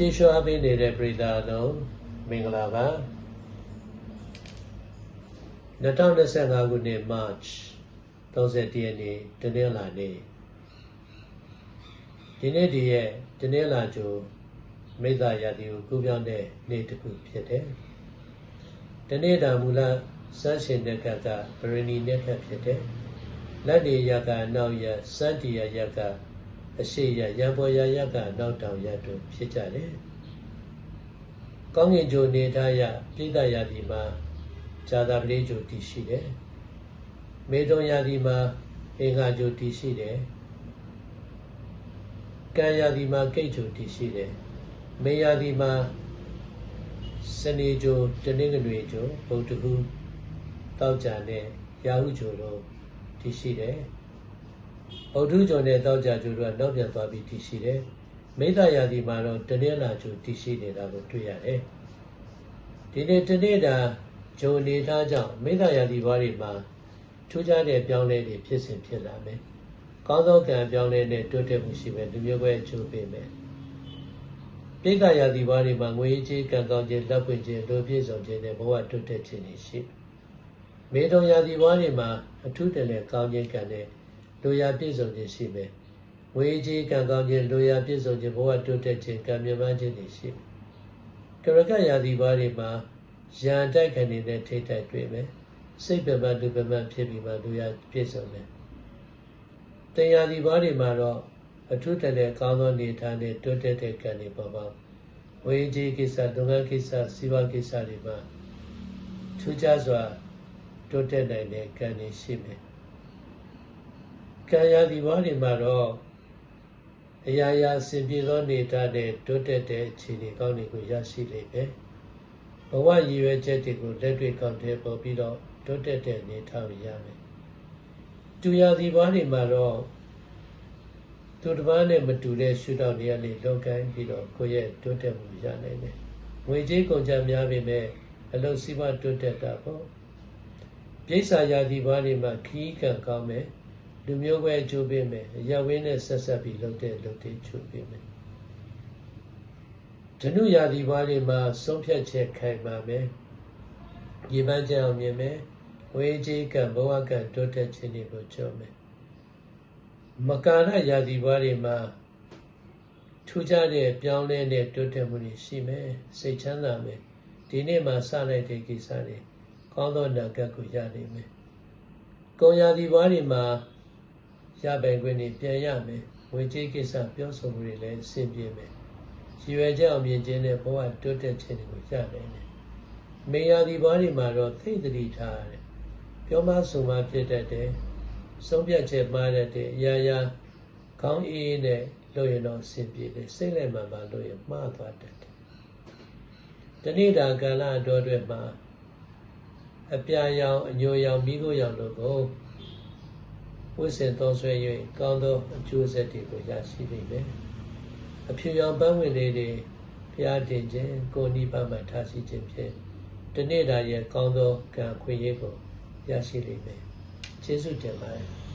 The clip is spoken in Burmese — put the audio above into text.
ကျေးဇူးအပေးနေတဲ့ပရိသတ်အလုံးမင်္ဂလာပါ2025ခုနှစ် March 31ရက်နေ့တနင်္လာနေ့ဒီနေ့ဒီရဲ့တနင်္လာကျိုမိသားရာသီကိုကူးပြောင်းတဲ့နေ့တစ်ခုဖြစ်တယ်။ဒီနေ့တာမူလစမ်းရှင်တဲ့ကကပရဏီနဲ့ခတ်ဖြစ်တယ်။လက်ဒီရကနောက်ရစန္တီရရက အရှိရရံပေါ်ရရကနောက်တောင်ရတို့ဖြစ်ကြတယ်။ကောင်းကင်ဂျိုနေထားရပြည်သားရာသီမှာဇာတာပလေးဂျိုတည်ရှိတယ်။မေတုံရာသီမှာအင်္ဂါဂျိုတည်ရှိတယ်။ကံရာသီမှာကိတ်ဂျိုတည်ရှိတယ်။မေရာသီမှာစနေဂျိုတနင်္ဂနွေဂျိုဗုဒ္ဓဟူးတောက်ကြနဲ့ရာဟုဂျိုတို့တည်ရှိတယ်။ ဗုဒ္ဓဂျိုနဲ့တောက်ကြဂျိုတို့ကနောက်ပြန်သွားပြီးတည်ရှိတယ်။မိသားရာသီမှာတော့တနင်္လာဂျိုတည်ရှိနေတာကိုတွေ့ရတယ်။ဒီနေ့တနေ့တာဂျိုနေသားကြောင့်မိသားရာသီဘွားတွေမှာထူးခြားတဲ့ပြောင်းလဲတွေဖြစ်စဉ်ဖြစ်လာမယ်။ကောင်းသောကံပြောင်းလဲတဲ့တိုးတက်မှုရှိမယ်လူမျိုးပဲအကျိုးပေးမယ်။ပိဋကရာသီဘွားတွေမှာငွေကြေးကံကောင်းခြင်းလက်ပွင့်ခြင်းလူပြည့်စုံခြင်းနဲ့ဘဝတိုးတက်ခြင်းတွေရှိ။မေတုံရာသီဘွားတွေမှာအထူးတလည်းကောင်းခြင်းကံနဲ့ လူရာပြည့်စုံခြင်းရှိမယ်။ငွေကြေးကံကောင်းခြင်းလူရာပြည့်စုံခြင်းဘဝတိုးတက်ခြင်းကံမြတ်ခြင်းတွေရှိမယ်။ကရကရာသီဘွားတွေမှာရန်တိုက်ခံနေတဲ့ထိတ်တိုက်တွေ့မယ်။စိတ်ပင်ပန်းလူပင်ပန်းဖြစ်ပြီးမှလူရာပြည့်စုံမယ်။တရားဒီဘာတွေမှာတော့အထူးတလည်းကောင်းသောနေထိုင်တဲ့တိုးတက်တဲ့ကံတွေပေါ်ပါဝေကြီးကိစ္စလုပ်ငန်းကိစ္စစီးပွားကိစ္စတွေမှာထူးခြားစွာတိုးတက်နိုင်တဲ့ကံတွေရှိမယ်။ ကံရာဒီဘာတွေမှာတော့အရာရာအစဉ်ပြေသောနေထိုင်တဲ့တိုးတက်တဲ့အခြေအနေကောင်းတွေကိုရရှိလိမ့်မယ်။ဘဝရည်ရွယ်ချက်တွေကိုလက်တွေ့ကောက်တဲ့ပေါ်ပြီးတော့တိုးတက်တဲ့နေထိုင်ရမယ်။တူရာဒီဘာတွေမှာတော့သူတစ်ပါးနဲ့မတူတဲ့ရှုထောင့်တွေကနေလောက်ကိုင်းပြီးတော့ကိုယ့်ရဲ့တိုးတက်မှုရနိုင်တယ်။ငွေကြေးကုန်ကျများပေမဲ့အလုပ်စီးပွားတိုးတက်တာပေါ့။ပြိဿာယာဒီဘာတွေမှာခီးကံကောင်းမယ်။ လူမျိုးပဲအကျိုးပေးမယ်။ရဝင်းနဲ့ဆက်ဆက်ပြီးလုပ်တဲ့လုပ်တွေချိုးပေးမယ်။ဓနုယာဒီဘာတွေမှာဆုံးဖြတ်ချက်ခိုင်မာမယ်။ဒီပန်းကြအောင်မြင်မယ်။ဝေကြီးကံဘဝကံတိုးတက်ခြင်းတွေကိုကြုံမယ်။မကာရယာဒီဘာတွေမှာထူးခြားတဲ့ပြောင်းလဲတဲ့တိုးတက်မှုတွေရှိမယ်။စိတ်ချမ်းသာမယ်။ဒီနေ့မှာစလိုက်တဲ့ကိစ္စတွေကောင်းသောနာဂတ်ကိုရနိုင်မယ်။ကုံယာဒီဘာတွေမှာ ရပိုင်ခွင့်တွေပြန်ရမယ်။ဝေကြီးကိစ္စပြောဆိုမှုတွေလည်းအဆင်ပြေမယ်။ရည်ရွယ်ချက်အောင်မြင်ခြင်းနဲ့ဘဝတိုးတက်ခြင်းတွေကိုရနိုင်တယ်။မေယာဒီဘာတွေမှာတော့သိတတိထားရတယ်။ပြောမဆိုမှဖြစ်တတ်တယ်။ဆုံးဖြတ်ချက်မှားတတ်တယ်။အရာရာခေါင်းအေးအေးနဲ့လုပ်ရင်တော့အဆင်ပြေတယ်။စိတ်လည်းမှန်မှလုပ်ရင်မှားသွားတတ်တယ်။တဏိတာကာလအတော်အတွက်မှာအပြာရောင်အညိုရောင်မိခိုးရောင်တို့ကို ဝိစင်သောဆွဲ၍ကောင်းသောအကျိုးဆက်တွေကိုရရှိနိုင်မယ်။အဖြူရောင်ပန်းဝင်လေးတွေဖျားတင်ခြင်းကိုနိဗ္ဗာန်မှာထားရှိခြင်းဖြင့်တနေ့တာရဲ့ကောင်းသောကံခွင့်ရကိုရရှိလိမ့်မယ်။ကျေးဇူးတင်ပါတယ်